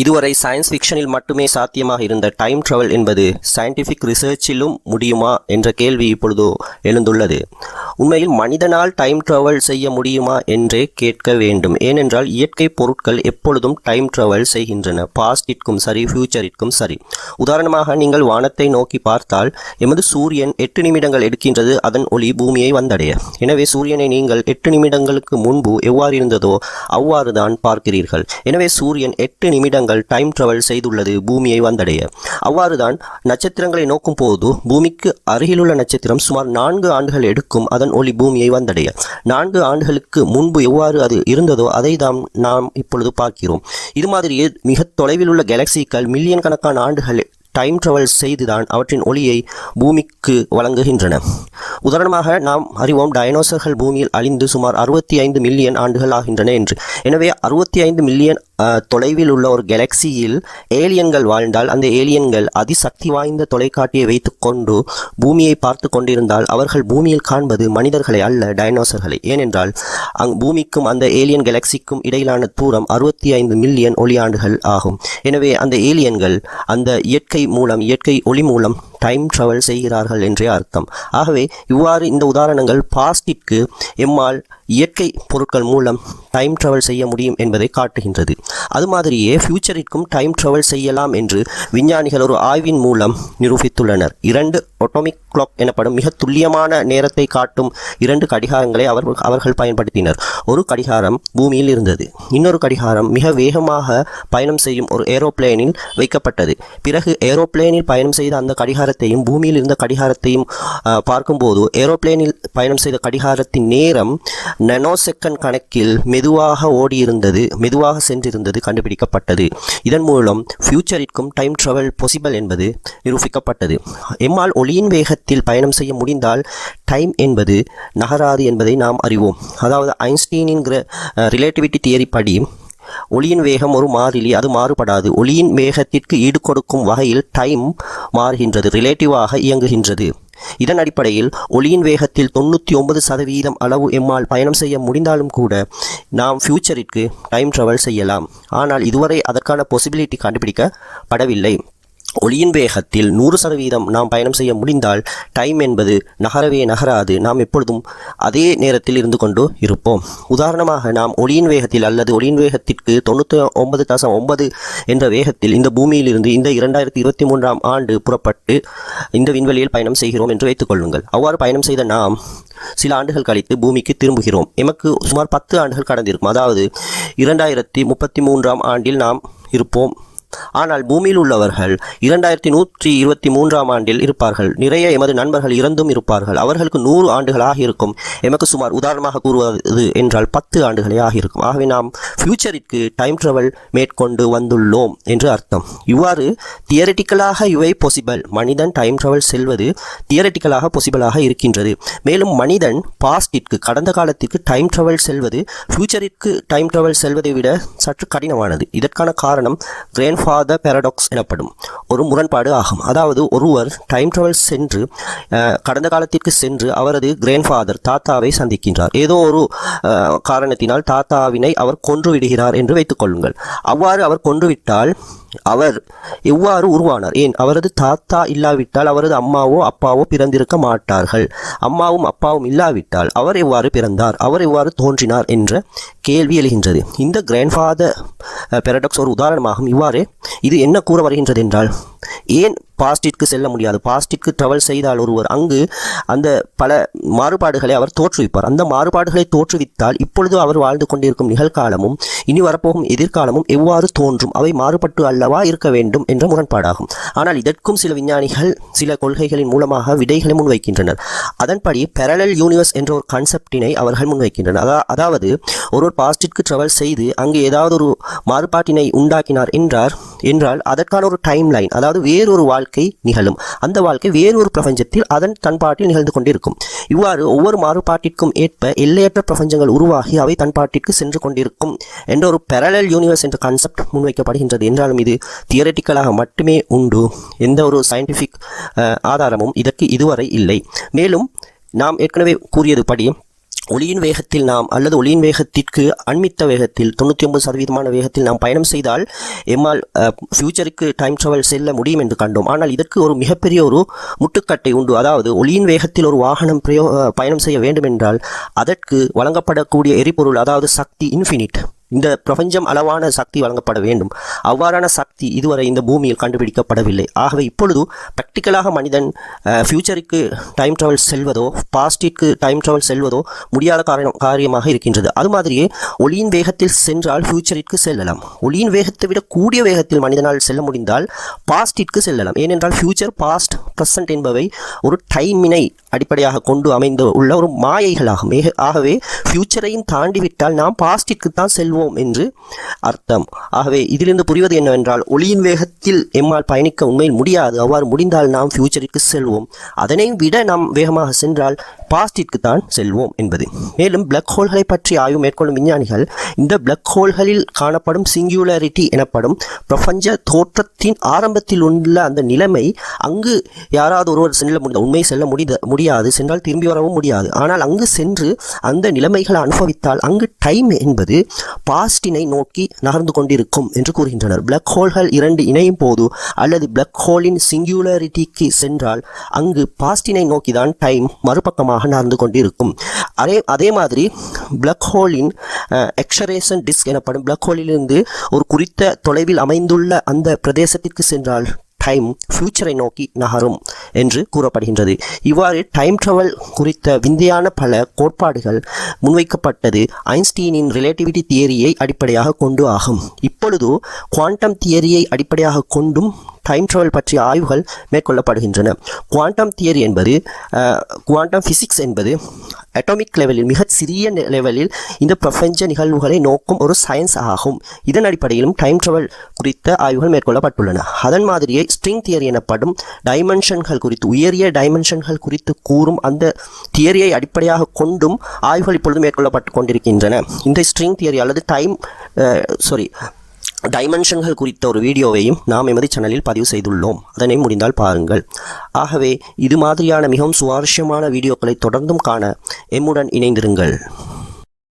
இதுவரை சயின்ஸ் ஃபிக்ஷனில் மட்டுமே சாத்தியமாக இருந்த டைம் ட்ராவல் என்பது சயின்டிஃபிக் ரிசர்ச்சிலும் முடியுமா என்ற கேள்வி இப்பொழுது எழுந்துள்ளது. உண்மையில் மனிதனால் டைம் ட்ராவல் செய்ய முடியுமா என்றே கேட்க வேண்டும். ஏனென்றால் இயற்கை பொருட்கள் எப்பொழுதும் டைம் ட்ராவல் செய்கின்றன. பாஸ்டிற்கும் சரி ஃபியூச்சரிற்கும் சரி. உதாரணமாக நீங்கள் வானத்தை நோக்கி பார்த்தால் எமது சூரியன் எட்டு நிமிடங்கள் எடுக்கின்றது அதன் ஒளி பூமியை வந்தடைய. எனவே சூரியனை நீங்கள் எட்டு நிமிடங்களுக்கு முன்பு எவ்வாறு இருந்ததோ அவ்வாறு தான் பார்க்கிறீர்கள். எனவே சூரியன் எட்டு நிமிடங்கள் டைம் டிராவல் செய்துள்ளது பூமியை வந்தடைய. அவ்வாறுதான் நட்சத்திரங்களை நோக்கும் போது பூமிக்கு அருகிலுள்ள நட்சத்திரம் சுமார் நான்கு ஆண்டுகள் எடுக்கும் அதன் ஒளி பூமியை வந்தடைய. நான்கு ஆண்டுகளுக்கு முன்பு எவ்வாறு அது இருந்ததோ அதை தான் நாம் இப்பொழுது பார்க்கிறோம். இது மாதிரியே மிக தொலைவில் உள்ள கேலக்சிகள் மில்லியன் கணக்கான ஆண்டுகள் டைம் ட்ராவல் செய்துதான் அவற்றின் ஒளியை பூமிக்கு வழங்குகின்றன. உதாரணமாக நாம் அறிவோம் டைனோசர்கள் பூமியில் அழிந்து சுமார் அறுபத்தி ஐந்து மில்லியன் ஆண்டுகள் ஆகின்றன என்று. எனவே அறுபத்தி ஐந்து மில்லியன் தொலைவில் உள்ள ஒரு கெலக்சியில் ஏலியன்கள் வாழ்ந்தால் அந்த ஏலியன்கள் அதிசக்தி வாய்ந்த தொலைக்காட்டியை வைத்துக்கொண்டு பூமியை பார்த்து கொண்டிருந்தால் அவர்கள் பூமியில் காண்பது மனிதர்களை அல்ல டைனோசர்களை ஏனென்றால் அங் பூமிக்கும் அந்த ஏலியன் கெலக்சிக்கும் இடையிலான தூரம் அறுபத்தி ஐந்து மில்லியன் ஒளியாண்டுகள் ஆகும். எனவே அந்த ஏலியன்கள் அந்த இயற்கை மூலம் இயற்கை ஒளி மூலம் டைம் ட்ராவல் செய்கிறார்கள் என்றே அர்த்தம். ஆகவே இவ்வாறு இந்த உதாரணங்கள் பாஸ்டிற்கு எம்மால் இயற்கை பொருட்கள் மூலம் டைம் ட்ராவல் செய்ய முடியும் என்பதை காட்டுகின்றது. அது மாதிரியே ஃபியூச்சரிற்கும் டைம் ட்ராவல் செய்யலாம் என்று விஞ்ஞானிகள் ஒரு ஆய்வின் மூலம் நிரூபித்துள்ளனர். இரண்டு ஒட்டோமிக் கிளாக் எனப்படும் மிக துல்லியமான நேரத்தை காட்டும் இரண்டு கடிகாரங்களை அவர்கள் அவர்கள் பயன்படுத்தினர். ஒரு கடிகாரம் பூமியில் இருந்தது. இன்னொரு கடிகாரம் மிக வேகமாக பயணம் செய்யும் ஒரு ஏரோப்ளேனில் வைக்கப்பட்டது. பிறகு ஏரோப்ளேனில் பயணம் செய்த அந்த கடிகாரத்தையும் பூமியில் இருந்த கடிகாரத்தையும் பார்க்கும்போது ஏரோப்ளேனில் பயணம் செய்த கடிகாரத்தின் நேரம் நெனோசெக்கன் செகண்ட் கணக்கில் மெதுவாக ஓடியிருந்தது மெதுவாக சென்றிருந்தது கண்டுபிடிக்கப்பட்டது. இதன் மூலம் ஃபியூச்சரிற்கும் டைம் ட்ராவல் பாசிபிள் என்பது நிரூபிக்கப்பட்டது. எம்மால் ஒளியின் வேகத்தில் பயணம் செய்ய முடிந்தால் டைம் என்பது நகராது என்பதை நாம் அறிவோம். அதாவது ஐன்ஸ்டீனின் ரிலேட்டிவிட்டி தியரி படி ஒளியின் வேகம் ஒரு மாறிலி அது மாறுபடாது. ஒளியின் வேகத்திற்கு ஈடு கொடுக்கும் வகையில் டைம் மாறுகின்றது ரிலேட்டிவாக இயங்குகின்றது. இதன் அடிப்படையில் ஒளியின் வேகத்தில் தொண்ணூற்றி ஒன்பது சதவீதம் அளவு எம்மால் பயணம் செய்ய முடிந்தாலும் கூட நாம் ஃபியூச்சரிற்கு டைம் ட்ராவல் செய்யலாம். ஆனால் இதுவரை அதற்கான பாசிபிலிட்டி கண்டுபிடிக்கப்படவில்லை. ஒளியின் வேகத்தில் நூறு சதவீதம் நாம் பயணம் செய்ய முடிந்தால் டைம் என்பது நகரவே நகராது. நாம் எப்பொழுதும் அதே நேரத்தில் இருந்து கொண்டு இருப்போம். உதாரணமாக நாம் ஒளியின் வேகத்தில் அல்லது ஒளியின் வேகத்திற்கு தொண்ணூற்றி ஒன்பது தசம் ஒன்பது என்ற வேகத்தில் இந்த பூமியிலிருந்து இந்த இரண்டாயிரத்தி இருபத்தி மூன்றாம் ஆண்டு புறப்பட்டு இந்த விண்வெளியில் பயணம் செய்கிறோம் என்று வைத்துக் கொள்ளுங்கள். அவ்வாறு பயணம் செய்த நாம் சில ஆண்டுகள் கழித்து பூமிக்கு திரும்புகிறோம். எமக்கு சுமார் பத்து ஆண்டுகள் கடந்திருக்கும். அதாவது இரண்டாயிரத்தி முப்பத்தி மூன்றாம் ஆண்டில் நாம் இருப்போம். ஆனால் பூமியில் உள்ளவர்கள் இரண்டாயிரத்தி நூற்றி இருபத்தி மூன்றாம் ஆண்டில் இருப்பார்கள். நிறைய எமது நண்பர்கள் இறந்தும் இருப்பார்கள். அவர்களுக்கு நூறு ஆண்டுகளாக இருக்கும். எமக்கு சுமார் உதாரணமாக கூறுவது என்றால் பத்து ஆண்டுகளே ஆகியிருக்கும். ஆகவே நாம் ஃபியூச்சரிற்கு டைம் ட்ராவல் மேற்கொண்டு வந்துள்ளோம் என்று அர்த்தம். இவ்வாறு தியரட்டிக்கலாக இவை பாசிபிள் மனிதன் டைம் ட்ராவல் செல்வது தியரட்டிக்கலாக பாசிபிளாக இருக்கின்றது. மேலும் மனிதன் பாஸ்டிற்கு கடந்த காலத்திற்கு டைம் ட்ராவல் செல்வது ஃபியூச்சரிற்கு டைம் ட்ராவல் செல்வதை விட சற்று கடினமானது. இதற்கான காரணம் இல்லாத பேரடாக்ஸ் எனப்படும். ஒரு முரண்பாடு ஆகும். அதாவது ஒருவர் டைம் ட்ராவல் சென்று கடந்த காலத்திற்கு சென்று அவரது கிராண்ட்ஃபாதர் தாத்தாவை சந்திக்கின்றார். ஏதோ ஒரு காரணத்தினால் தாத்தாவினை அவர் கொன்று விடுகிறார் என்று வைத்துக் கொள்ளுங்கள். அவ்வாறு அவர் கொன்றுவிட்டால் அவர் எவ்வாறு உருவானார்? ஏன்? அவரது தாத்தா இல்லாவிட்டால் அவரது அம்மாவோ அப்பாவோ பிறந்திருக்க மாட்டார்கள். அம்மாவும் அப்பாவும் இல்லாவிட்டால் அவர் எவ்வாறு பிறந்தார்? அவர் எவ்வாறு தோன்றினார்? என்ற கேள்வி எழுகின்றது. இந்த கிராண்ட்ஃபாதர் பெரடாக்ஸ் ஒரு உதாரணமாகும். இவ்வாறு இது என்ன கூற வருகின்றது என்றால் ஏன் பாஸ்டிற்கு செல்ல முடியாது. பாஸ்டிற்கு ட்ராவல் செய்தால் ஒருவர் அங்கு அந்த பல மாறுபாடுகளை அவர் தோற்றுவிப்பார். அந்த மாறுபாடுகளை தோற்றுவித்தால் இப்பொழுது அவர் வாழ்ந்து கொண்டிருக்கும் நிகழ்காலமும் இனி வரப்போகும் எதிர்காலமும் எவ்வாறு தோன்றும்? அவை மாறுபட்டு அல்லவா இருக்க வேண்டும் என்ற முரண்பாடாகும். ஆனால் இதற்கும் சில விஞ்ஞானிகள் சில கொள்கைகளின் மூலமாக விடைகளை முன்வைக்கின்றனர். அதன்படி parallel யூனிவர்ஸ் என்ற ஒரு கான்செப்டினை அவர்கள் முன்வைக்கின்றனர். அதா அதாவது ஒருவர் பாஸ்டிற்கு ட்ராவல் செய்து அங்கு ஏதாவது ஒரு மாறுபாட்டினை உண்டாக்கினார் என்றார் என்றால் அதற்கான ஒரு டைம் லைன் அதாவது வேறொரு வாழ்க்கை வாழ்க்கை நிகழும். அந்த வாழ்க்கை வேறொரு பிரபஞ்சத்தில் அதன் தன்பாட்டில் நிகழ்ந்து கொண்டிருக்கும். இவ்வாறு ஒவ்வொரு மாறுபாட்டிற்கும் ஏற்ப எல்லையற்ற பிரபஞ்சங்கள் உருவாகி அவை தன்பாட்டிற்கு சென்று கொண்டிருக்கும் என்ற ஒரு பேரலல் யூனிவர்ஸ் என்ற கான்செப்ட் முன்வைக்கப்படுகின்றது. என்றாலும் இது தியரட்டிக்கலாக மட்டுமே உண்டு. எந்த ஒரு சயின்டிஃபிக் ஆதாரமும் இதற்கு இதுவரை இல்லை. மேலும் நாம் ஏற்கனவே கூறியது படி ஒளியின் வேகத்தில் நாம் அல்லது ஒளியின் வேகத்திற்கு அண்மித்த வேகத்தில் தொண்ணூற்றி ஒன்பது சதவீதமான வேகத்தில் நாம் பயணம் செய்தால் எம்மால் ஃபியூச்சருக்கு டைம் ட்ராவல் செல்ல முடியும் என்று கண்டோம். ஆனால் இதற்கு ஒரு மிகப்பெரிய ஒரு முட்டுக்கட்டை உண்டு. அதாவது ஒளியின் வேகத்தில் ஒரு வாகனம் பிரயோ பயணம் செய்ய வேண்டும் என்றால் அதற்கு வழங்கப்படக்கூடிய எரிபொருள் அதாவது சக்தி இன்ஃபினிட் இந்த பிரபஞ்சம் அளவான சக்தி வழங்கப்பட வேண்டும். அவ்வாறான சக்தி இதுவரை இந்த பூமியில் கண்டுபிடிக்கப்படவில்லை. ஆகவே இப்பொழுது ப்ராக்டிக்கலாக மனிதன் ஃபியூச்சருக்கு டைம் ட்ராவல் செல்வதோ பாஸ்டிற்கு டைம் ட்ராவல் செல்வதோ முடியாத காரணம் காரியமாக இருக்கின்றது. அது மாதிரியே ஒளியின் வேகத்தில் சென்றால் ஃபியூச்சரிற்கு செல்லலாம். ஒளியின் வேகத்தை விட கூடிய வேகத்தில் மனிதனால் செல்ல முடிந்தால் பாஸ்டிற்கு செல்லலாம். ஏனென்றால் ஃபியூச்சர் பாஸ்ட் ப்ரெசன்ட் என்பவை ஒரு டைமினை அடிப்படையாக கொண்டு அமைந்து உள்ள ஒரு மாயைகளாகும். ஆகவே ஃபியூச்சரையும் தாண்டி விட்டால் நாம் பாஸ்டிற்கு தான் செல்வோம் என்று அர்த்தம். ஆகவே இதிலிருந்து புரிவது என்னவென்றால் ஒளியின் வேகத்தில் எம்மால் பயணிக்க உண்மையில் முடியாது. அவ்வாறு முடிந்தால் நாம் ஃபியூச்சருக்கு செல்வோம். அதனை விட நாம் வேகமாக சென்றால் பாஸ்டிற்கு தான் செல்வோம் என்பது. மேலும் பிளக் ஹோல்களை பற்றி ஆய்வு மேற்கொள்ளும் விஞ்ஞானிகள் இந்த பிளக் ஹோல்களில் காணப்படும் சிங்குலாரிட்டி எனப்படும் பிரபஞ்ச தோற்றத்தின் ஆரம்பத்தில் உள்ள அந்த நிலைமை அங்கு யாராவது ஒருவர் செல்ல முடியாது உண்மை செல்ல முடித முடியாது சென்றால் திரும்பி வரவும் முடியாது. ஆனால் அங்கு சென்று அந்த நிலைமைகளை அனுபவித்தால் அங்கு டைம் என்பது பாஸ்டினை நோக்கி நகர்ந்து கொண்டிருக்கும் என்று கூறுகின்றனர். பிளக் ஹோல்கள் இரண்டு இணையும் போது அல்லது பிளக் ஹோலின் சிங்குலாரிட்டிக்கு சென்றால் அங்கு பாஸ்டினை நோக்கி தான் டைம் மறுபக்கமாக நகர்ந்து கொண்டிருக்கும் அதே அதே மாதிரி பிளக் ஹோலின் எக்ஸரேஷன் டிஸ்க் எனப்படும் பிளக் ஹோலிலிருந்து ஒரு குறித்த தொலைவில் அமைந்துள்ள அந்த பிரதேசத்திற்கு சென்றால் டைம் ஃபியூச்சரை நோக்கி நகரும் என்று கூறப்படுகின்றது. இவ்வாறு டைம் ட்ராவல் குறித்த விந்தையான பல கோட்பாடுகள் முன்வைக்கப்பட்டது ஐன்ஸ்டீனின் ரிலேட்டிவிட்டி தியரியை அடிப்படையாக கொண்டு ஆகும். இப்பொழுது குவாண்டம் தியரியை அடிப்படையாக கொண்டும் டைம் ட்ராவல் பற்றிய ஆய்வுகள் மேற்கொள்ளப்படுகின்றன. குவாண்டம் தியரி என்பது குவாண்டம் ஃபிசிக்ஸ் என்பது அட்டாமிக் லெவலில் மிக சிறிய லெவலில் இந்த பிரபஞ்ச நிகழ்வுகளை நோக்கும் ஒரு சயின்ஸ் ஆகும். இதன் அடிப்படையிலும் டைம் ட்ராவல் குறித்த ஆய்வுகள் மேற்கொள்ளப்பட்டுள்ளன. அதன் மாதிரியே ஸ்ட்ரிங் தியரி எனப்படும் டைமென்ஷன்கள் குறித்து உயரிய டைமென்ஷன்கள் குறித்து கூறும் அந்த தியரியை அடிப்படையாக கொண்டும் ஆய்வுகள் இப்பொழுது மேற்கொள்ளப்பட்டு கொண்டிருக்கின்றன. இந்த ஸ்ட்ரிங் தியரி அல்லது டைம் சாரி டைமென்ஷன்கள் குறித்த ஒரு வீடியோவையும் நாம் எமது சேனலில் பதிவு செய்துள்ளோம். அதனை முடிந்தால் பாருங்கள். ஆகவே இது மாதிரியான மிகவும் சுவாரஸ்யமான வீடியோக்களை தொடர்ந்தும் காண எம்முடன் இணைந்திருங்கள்.